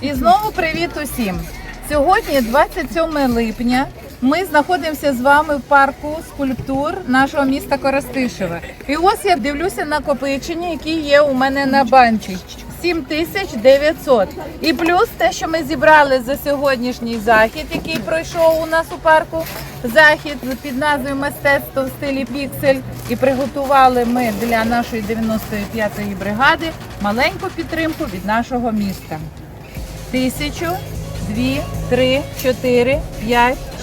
І знову привіт усім! Сьогодні 27 липня ми знаходимося з вами в парку скульптур нашого міста Коростишеве. І ось я дивлюся накопичення, які є у мене на банці. 7900. І плюс те, що ми зібрали за сьогоднішній захід, який пройшов у нас у парку. Захід під назвою Мистецтво в стилі Піксель. І приготували ми для нашої 95-ї бригади маленьку підтримку від нашого міста. Тисячу, дві, три, чотири, п'ять,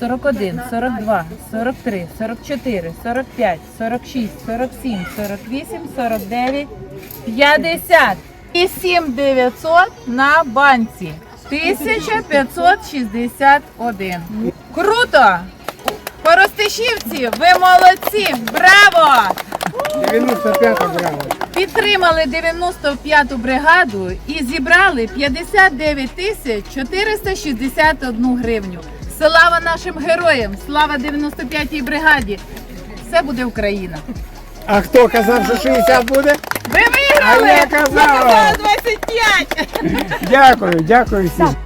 41, 42, 43, 44, 45, 46, 47, 48, 49, 50. І 7900 на банці. 1561. Круто! Коростишівці, ви молодці! Браво! 95 грамів. Підтримали 95-ту бригаду і зібрали 59 тисяч 461 гривню. Слава нашим героям! Слава 95-й бригаді! Все буде Україна! А хто казав, що 60 буде? Ви виграли! А я казав! 25! Дякую, дякую всім.